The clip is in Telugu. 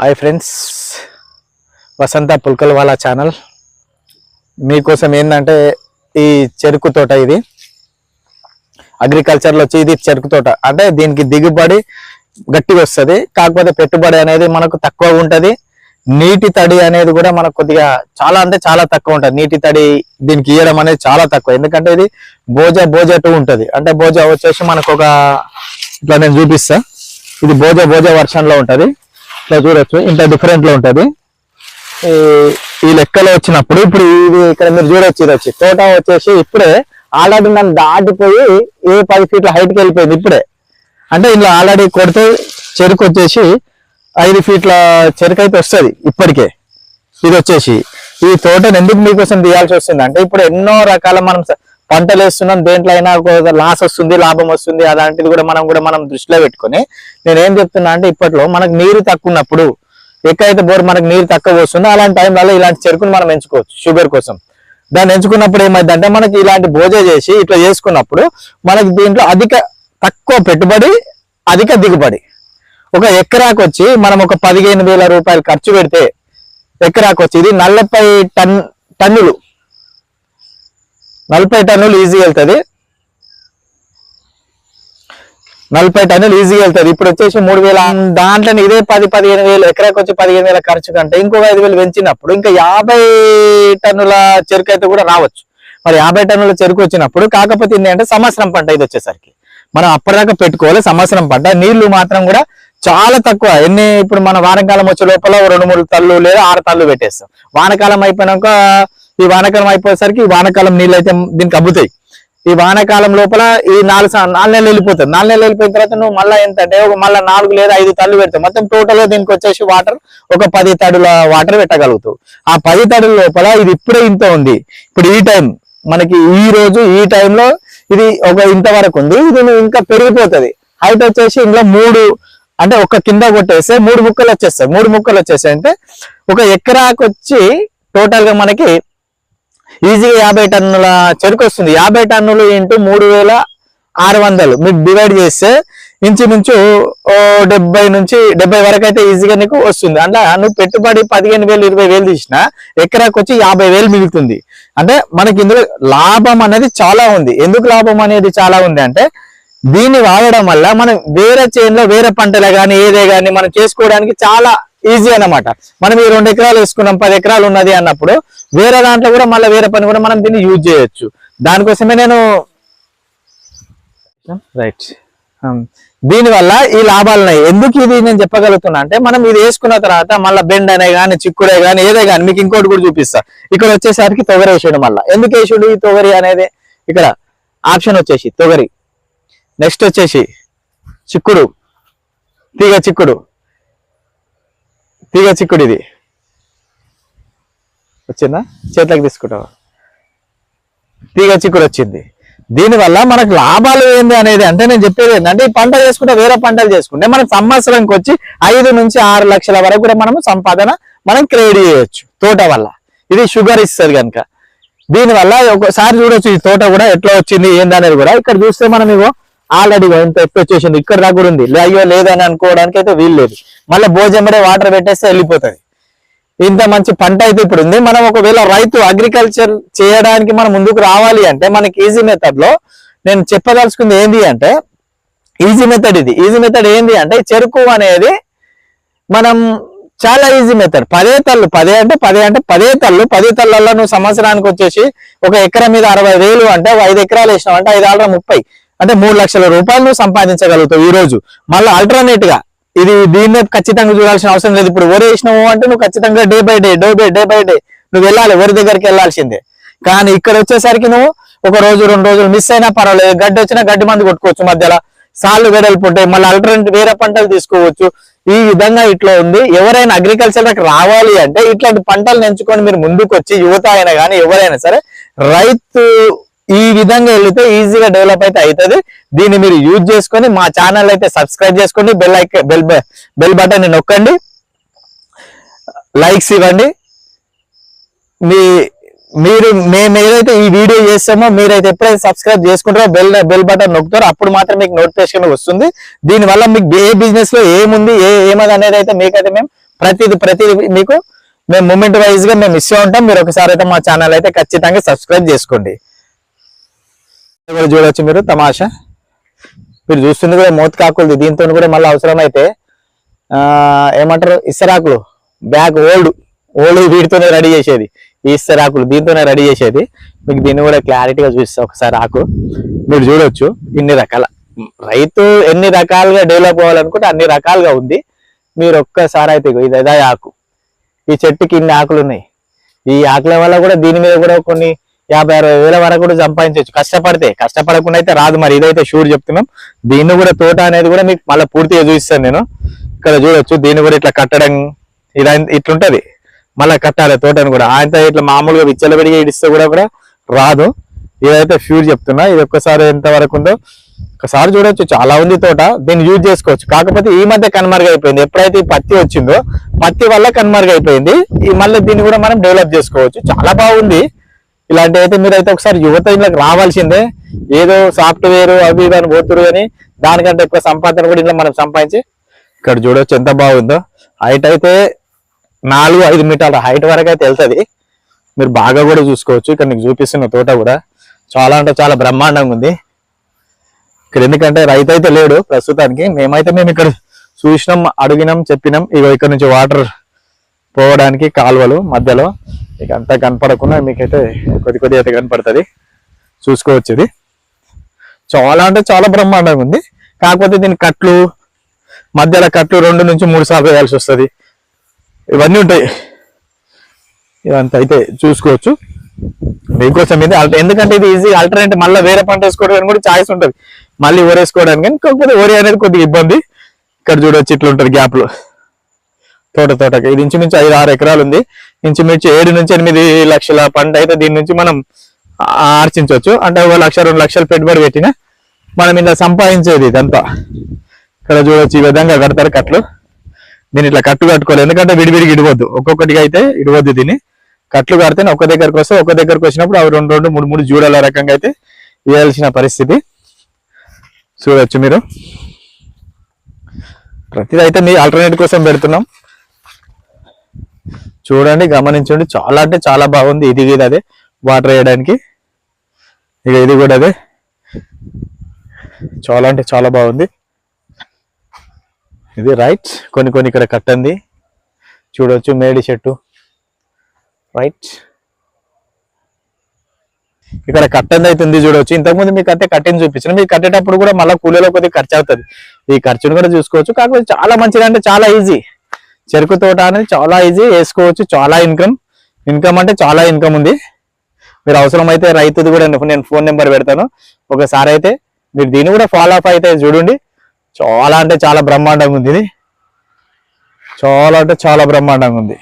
హాయ్ ఫ్రెండ్స్ వసంత పుల్కల్ వాళ్ళ ఛానల్. మీకోసం ఏంటంటే ఈ చెరుకు తోట ఇది. అగ్రికల్చర్లో వచ్చి ఇది చెరుకు తోట. అంటే దీనికి దిగుబడి గట్టిగా వస్తుంది. కాకపోతే పెట్టుబడి అనేది మనకు తక్కువ ఉంటుంది. నీటి తడి అనేది కూడా మనకు కొద్దిగా చాలా అంటే చాలా తక్కువ ఉంటుంది. నీటి తడి దీనికి ఇవ్వడం అనేది చాలా తక్కువ. ఎందుకంటే ఇది బోజ బోజ టూ ఉంటుంది. అంటే బోజ వచ్చేసి మనకు ఒక ఇట్లా నేను చూపిస్తా. ఇది బోజ బోజ వర్షన్లో ఉంటుంది. ఇట్లా చూడొచ్చు. ఇంత డిఫరెంట్లో ఉంటది. ఈ లెక్కలో వచ్చినప్పుడు ఇప్పుడు ఇది ఇక్కడ మీరు చూడొచ్చు ఇది వచ్చి తోట వచ్చేసి ఇప్పుడే ఆల్రెడీ నన్ను దాటిపోయి ఏ పది ఫీట్ల హైట్కి వెళ్ళిపోయింది ఇప్పుడే. అంటే ఇందులో ఆల్రెడీ కొడితే చెరుకు వచ్చేసి ఐదు ఫీట్ల చెరుకు అయితే వస్తుంది ఇప్పటికే. ఇది వచ్చేసి. ఈ తోటను ఎందుకు మీకోసం తీయాల్సి వస్తుంది? అంటే ఇప్పుడు ఎన్నో రకాల మనం పంటలు వేస్తున్నాం దేంట్లో అయినా లాస్ వస్తుంది లాభం వస్తుంది అలాంటిది కూడా మనం కూడా మనం దృష్టిలో పెట్టుకొని నేను ఏం చెప్తున్నా అంటే ఇప్పట్లో మనకు నీరు తక్కువ ఉన్నప్పుడు ఎక్కడైతే బోర్ మనకు నీరు తక్కువ వస్తుందో అలాంటి టైంలలో ఇలాంటి చెరుకుని మనం ఎంచుకోవచ్చు షుగర్ కోసం. దాన్ని ఎంచుకున్నప్పుడు ఏమైందంటే మనకి ఇలాంటి భోజ చేసి ఇట్లా చేసుకున్నప్పుడు మనకి దీంట్లో అధిక తక్కువ పెట్టుబడి అధిక దిగుబడి. ఒక ఎకరాకు వచ్చి మనం ఒక పదిహేను వేల రూపాయలు ఖర్చు పెడితే ఎకరాకు వచ్చి ఇది నలభై టన్ టన్నులు నలభై టన్నులు ఈజీ వెళ్తుంది. నలభై టన్నులు ఈజీగా వెళ్తుంది. ఇప్పుడు వచ్చేసి మూడు వేల దాంట్లో ఇదే పది పదిహేను వేలు ఎకరాకి వచ్చి పదిహేను వేల ఖర్చు కంటే ఇంకొక ఐదు వేలు పెంచినప్పుడు ఇంకా యాభై టన్నుల చెరుకు అయితే కూడా రావచ్చు. మరి యాభై టన్నుల చెరుకు వచ్చినప్పుడు కాకపోతే ఏంటంటే సంవత్సరం పంట ఇది వచ్చేసరికి. మనం అప్పటిదాకా పెట్టుకోవాలి సంవత్సరం పంట. నీళ్ళు మాత్రం కూడా చాలా తక్కువ. ఎన్ని ఇప్పుడు మన వానకాలం వచ్చే లోపల రెండు మూడు తల్లు లేదా ఆరు తల్లు పెట్టేస్తాం. వానకాలం అయిపోయినాక ఈ వానకాలం అయిపోయేసరికి వానాకాలం వానకాలం నీళ్ళు అయితే దీనికి అబ్బుతాయి ఈ వానాకాలం లోపల ఈ నాలుగు నాలుగు నెలలు వెళ్ళిపోతుంది నాలుగు నెలలు వెళ్ళిపోయిన తర్వాత నువ్వు మళ్ళీ ఎంత అంటే ఒక మళ్ళీ నాలుగు లేదా ఐదు తడులు పెడతావు. మొత్తం టోటల్గా దీనికి వచ్చేసి వాటర్ ఒక పది తడుల వాటర్ పెట్టగలుగుతావు. ఆ పది తడుల లోపల ఇది ఇప్పుడే ఇంత ఉంది. ఇప్పుడు ఈ టైం మనకి ఈ రోజు ఈ టైంలో ఇది ఒక ఇంత వరకు ఉంది. ఇది నువ్వు ఇంకా పెరిగిపోతుంది. హైట్ వచ్చేసి ఇందులో మూడు అంటే ఒక కింద కొట్టేస్తే మూడు ముక్కలు వచ్చేస్తాయి. మూడు ముక్కలు వచ్చేసాయి అంటే ఒక ఎకరాకు వచ్చి టోటల్గా మనకి ఈజీగా యాభై టన్నుల చెరుకు వస్తుంది. యాభై టన్నులు ఇంటూ మూడు వేల ఆరు వందలు. మీరు డివైడ్ చేస్తే ఇంచుమించు డెబ్బై నుంచి డెబ్బై వరకు అయితే ఈజీగా నీకు వస్తుంది. అంటే నువ్వు పెట్టుబడి పదిహేను వేలు ఇరవై వేలు తీసిన ఎకరాకు వచ్చి యాభై వేలు మిగులుతుంది. అంటే మనకి ఇందులో లాభం అనేది చాలా ఉంది. ఎందుకు లాభం అనేది చాలా ఉంది అంటే దీన్ని వాడడం వల్ల మనం వేరే చేనులో వేరే పంటలే కానీ ఏదే కానీ మనం చేసుకోవడానికి చాలా ఈజీ అన్నమాట. మనం ఈ రెండు ఎకరాలు వేసుకున్నాం పది ఎకరాలు ఉన్నది అన్నప్పుడు వేరే దాంట్లో కూడా మళ్ళీ వేరే పని కూడా మనం దీన్ని యూజ్ చేయొచ్చు. దానికోసమే నేను రైట్ um, దీనివల్ల ఈ లాభాలు ఉన్నాయి. ఎందుకు ఇది నేను చెప్పగలుగుతున్నా అంటే మనం ఇది వేసుకున్న తర్వాత మళ్ళీ బెండ్ అనే కానీ చిక్కుడే కానీ ఏదే కానీ మీకు ఇంకోటి కూడా చూపిస్తా. ఇక్కడ వచ్చేసరికి తొగరి వేసాడు మళ్ళీ. ఎందుకు వేసాడు ఈ తొగరి అనేది? ఇక్కడ ఆప్షన్ వచ్చేసి తొగరి. నెక్స్ట్ వచ్చేసి చిక్కుడు. తీగ చిక్కుడు. తీగ చిక్కుడు ఇది వచ్చిందా? చేతులకు తీసుకుంటావా? తీగ చిక్కుడు వచ్చింది. దీనివల్ల మనకు లాభాలు ఏంది అనేది అంటే నేను చెప్పేది ఏంటంటే ఈ పంట చేసుకుంటే వేరే పంటలు చేసుకుంటే మనకు సంవత్సరానికి వచ్చి ఐదు నుంచి ఆరు లక్షల వరకు కూడా మనము సంపాదన మనం క్రియేట్ చేయొచ్చు తోట వల్ల. ఇది షుగర్ ఇస్తుంది కనుక. దీనివల్ల ఒకసారి చూడొచ్చు ఈ తోట కూడా ఎట్లా వచ్చింది ఏందనేది కూడా. ఇక్కడ చూస్తే మనం ఇగో ఆల్రెడీ ఎంత ఎక్కువ వచ్చేసింది. ఇక్కడ దాకా ఉంది. అయ్యో లేదని అనుకోవడానికి అయితే వీలు లేదు మళ్ళీ భోజనడే వాటర్ పెట్టేస్తే వెళ్ళిపోతుంది. ఇంత మంచి పంట అయితే ఇప్పుడు ఉంది. మనం ఒకవేళ రైతు అగ్రికల్చర్ చేయడానికి మనం ముందుకు రావాలి అంటే మనకి ఈజీ మెథడ్లో నేను చెప్పదలుచుకుంది ఏంటి అంటే ఈజీ మెథడ్ ఇది. ఈజీ మెథడ్ ఏంటి అంటే చెరుకు అనేది మనం చాలా ఈజీ మెథడ్ పదే తల్లు పదే అంటే పదే అంటే పదే తల్లు. పదే తల్లలో నువ్వు సంవత్సరానికి వచ్చేసి ఒక ఎకరం మీద అరవై వేలు అంటే ఐదు ఎకరాలు వేసినావు అంటే ఐదు ఆరు ముప్పై. అంటే మూడు లక్షల రూపాయలు నువ్వు సంపాదించగలుగుతావు ఈ రోజు మళ్ళీ ఆల్టర్నేట్గా ఇది దీన్నే ఖచ్చితంగా చూడాల్సిన అవసరం లేదు. ఇప్పుడు వరి వేసినావు అంటే నువ్వు ఖచ్చితంగా day by day day by day by day నువ్వు వెళ్ళాలి వరి దగ్గరికి వెళ్ళాల్సిందే. కానీ ఇక్కడ వచ్చేసరికి నువ్వు ఒక రోజు రెండు రోజులు మిస్ అయినా పర్వాలేదు. గడ్డి వచ్చినా గడ్డి మందు కొట్టుకోవచ్చు మధ్యలో. సాళ్ళు వెడల్పు ఉంటాయి. మళ్ళీ అల్టర్నేట్ వేరే పంటలు తీసుకోవచ్చు. ఈ విధంగా ఇట్లా ఉంది. ఎవరైనా అగ్రికల్చర్ రావాలి అంటే ఇట్లాంటి పంటలు ఎంచుకొని మీరు ముందుకు వచ్చి యువత అయినా కానీ ఎవరైనా సరే రైతు ఈ విధంగా వెళితే ఈజీగా డెవలప్ అయితే అవుతుంది. దీన్ని మీరు యూజ్ చేసుకొని మా ఛానల్ అయితే సబ్స్క్రైబ్ చేసుకోండి. బెల్ ఐక బెల్ బెల్ బటన్ నొక్కండి. లైక్స్ ఇవ్వండి. మీ మీరు మేము ఏదైతే ఈ వీడియో చేస్తామో మీరైతే ఎప్పుడైతే సబ్స్క్రైబ్ చేసుకుంటారో బెల్ బెల్ బటన్ నొక్కుతారో అప్పుడు మాత్రం మీకు నోటిఫికేషన్ వస్తుంది. దీనివల్ల మీకు ఏ బిజినెస్లో ఏముంది ఏ ఏమది అనేది అయితే మీకైతే మేము ప్రతిది ప్రతిది మీకు మేము మూమెంట్ వైజ్గా మేము ఇస్తూ ఉంటాం. మీరు ఒకసారి అయితే మా ఛానల్ అయితే ఖచ్చితంగా సబ్స్క్రైబ్ చేసుకోండి. ఇక్కడ చూడొచ్చు మీరు? తమాషా? మీరు చూస్తుంది కూడా మోతి కాకులది. దీంతో కూడా మళ్ళీ అవసరమైతే ఏమంటారు? ఇస్తరాకులు బ్యాగ్ ఓల్డ్. ఓల్డ్ వీటితోనే రెడీ చేసేది. ఈ ఇస్తరాకులు దీంతోనే రెడీ చేసేది. మీకు దీన్ని కూడా క్లారిటీగా చూస్తే ఒకసారి ఆకు. మీరు చూడొచ్చు. ఇన్ని రకాల. రైతు ఎన్ని రకాలుగా డెవలప్ అవ్వాలనుకుంటే అన్ని రకాలుగా ఉంది. మీరు ఒక్కసారి అయితే ఇది ఆకు. ఈ చెట్టుకి ఇన్ని ఆకులు ఉన్నాయి. ఈ ఆకుల వల్ల కూడా దీని మీద కూడా కొన్ని యాభై అరవై వేల వరకు కూడా సంపాదించవచ్చు. కష్టపడితే కష్టపడకుండా అయితే రాదు మరి. ఇదైతే షూర్ చెప్తున్నాం. దీన్ని కూడా తోట అనేది కూడా మీకు మళ్ళీ పూర్తిగా చూపిస్తాను నేను. ఇక్కడ చూడొచ్చు దీన్ని కూడా ఇట్లా కట్టడం ఇలా ఇట్లుంటది. మళ్ళీ కట్టాలి తోటను కూడా. ఆయన ఇట్లా మామూలుగా విచ్చలబడిగా ఇడిస్తే కూడా కూడా రాదు. ఇదైతే ఫ్యూర్ చెప్తున్నా. ఇది ఒక్కసారి ఎంత వరకు ఉందో ఒకసారి చూడొచ్చు. చాలా ఉంది తోట. దీన్ని యూజ్ చేసుకోవచ్చు. కాకపోతే ఈ మధ్య కనుమరుగు అయిపోయింది ఎప్పుడైతే ఈ పత్తి వచ్చిందో పత్తి వల్ల కనుమరుగు అయిపోయింది ఈ మళ్ళీ దీన్ని కూడా మనం డెవలప్ చేసుకోవచ్చు. చాలా బాగుంది. ఇలాంటి అయితే మీరు అయితే ఒకసారి యువత ఇంట్లోకి రావాల్సిందే. ఏదో సాఫ్ట్వేర్ అవి ఇవి అని పోతురు కానీ దానికంటే ఎక్కువ సంపాదన కూడా ఇంట్లో మనం సంపాదించి ఇక్కడ చూడొచ్చు ఎంత బాగుందో. హైట్ అయితే నాలుగు ఐదు మీటర్ల హైట్ వరకు అయితే వెళ్తుంది. మీరు బాగా కూడా చూసుకోవచ్చు. ఇక్కడ నీకు చూపిస్తున్న తోట కూడా చాలా అంటే చాలా బ్రహ్మాండంగా ఉంది. ఇక్కడ ఎందుకంటే రైతు అయితే లేడు ప్రస్తుతానికి. మేమైతే మేము ఇక్కడ చూసినాం అడిగినాం చెప్పినాం. ఇక ఇక్కడ నుంచి వాటర్ పోవడానికి కాలువలు మధ్యలో. మీకు అంతా కనపడకుండా మీకైతే కొద్ది కొద్ది అయితే కనపడుతుంది. చూసుకోవచ్చు ఇది చాలా అంటే చాలా బ్రహ్మాండంగా ఉంది. కాకపోతే దీని కట్లు మధ్యలో కట్లు రెండు నుంచి మూడు సార్లు వేయాల్సి వస్తుంది. ఇవన్నీ ఉంటాయి. ఇదంతా అయితే చూసుకోవచ్చు. మీకోసం ఇది ఎందుకంటే ఇది ఈజీ ఆల్టర్నేట్ మళ్ళీ వేరే పంట వేసుకోవడానికి కూడా ఛాయిస్ ఉంటుంది. మళ్ళీ ఓరేసుకోవడానికి కానీ కాకపోతే ఓరే అనేది కొద్దిగా ఇబ్బంది. ఇక్కడ చూడవచ్చు ఇట్లా ఉంటుంది గ్యాప్లో తోట తోటకి. ఇది ఇంచుమించు ఐదు ఆరు ఎకరాలు ఉంది ఇంచుమించు ఏడు నుంచి ఎనిమిది లక్షల పంట అయితే దీని నుంచి మనం ఆర్చించవచ్చు అంటే ఒక లక్ష రెండు లక్షలు పెట్టుబడి పెట్టిన మనం ఇలా సంపాదించేది ఇదంతా. ఇక్కడ చూడొచ్చు ఈ విధంగా కడతారు కట్లు. దీని ఇట్లా కట్టు కట్టుకోవాలి. ఎందుకంటే విడివిడిగా ఇడవద్దు. ఒక్కొక్కటిగా అయితే ఇడవద్దు దీన్ని. కట్లు కడితేనే ఒక దగ్గరకు వస్తే ఒక దగ్గరకు వచ్చినప్పుడు అవి రెండు రెండు మూడు మూడు జూడాల రకంగా అయితే వేయాల్సిన పరిస్థితి. చూడొచ్చు మీరు. ప్రతిదైతే మీ ఆల్టర్నేట్ కోసం పెడుతున్నాం. చూడండి గమనించండి. చాలా అంటే చాలా బాగుంది. ఇది ఇది అదే. వాటర్ వేయడానికి. ఇక ఇది కూడా అదే. చాలా అంటే చాలా బాగుంది. ఇది రైట్ కొన్ని కొన్ని ఇక్కడ కట్టంది చూడవచ్చు మేడి చెట్టు. రైట్ ఇక్కడ కట్టంది అయితే ఉంది చూడవచ్చు ఇంతకుముందు మీకు అయితే కట్టింది చూపించిన. మీకు కట్టేటప్పుడు కూడా మళ్ళీ కూలీలో కొద్దిగా ఖర్చు అవుతుంది. ఈ ఖర్చును కూడా చూసుకోవచ్చు. కాకపోతే చాలా మంచిది అంటే చాలా ఈజీ చెరుకు తోట అనేది చాలా ఈజీ వేసుకోవచ్చు చాలా ఇన్కమ్ ఇన్కమ్ అంటే చాలా ఇన్కమ్ ఉంది. మీరు అవసరం అయితే రైతుది కూడా నేను ఫోన్ నెంబర్ పెడతాను. ఒకసారి అయితే మీరు దీన్ని కూడా ఫాలో అప్ అయితే చూడండి. చాలా అంటే చాలా బ్రహ్మాండంగా ఉంది ఇది. చాలా అంటే చాలా బ్రహ్మాండంగా ఉంది.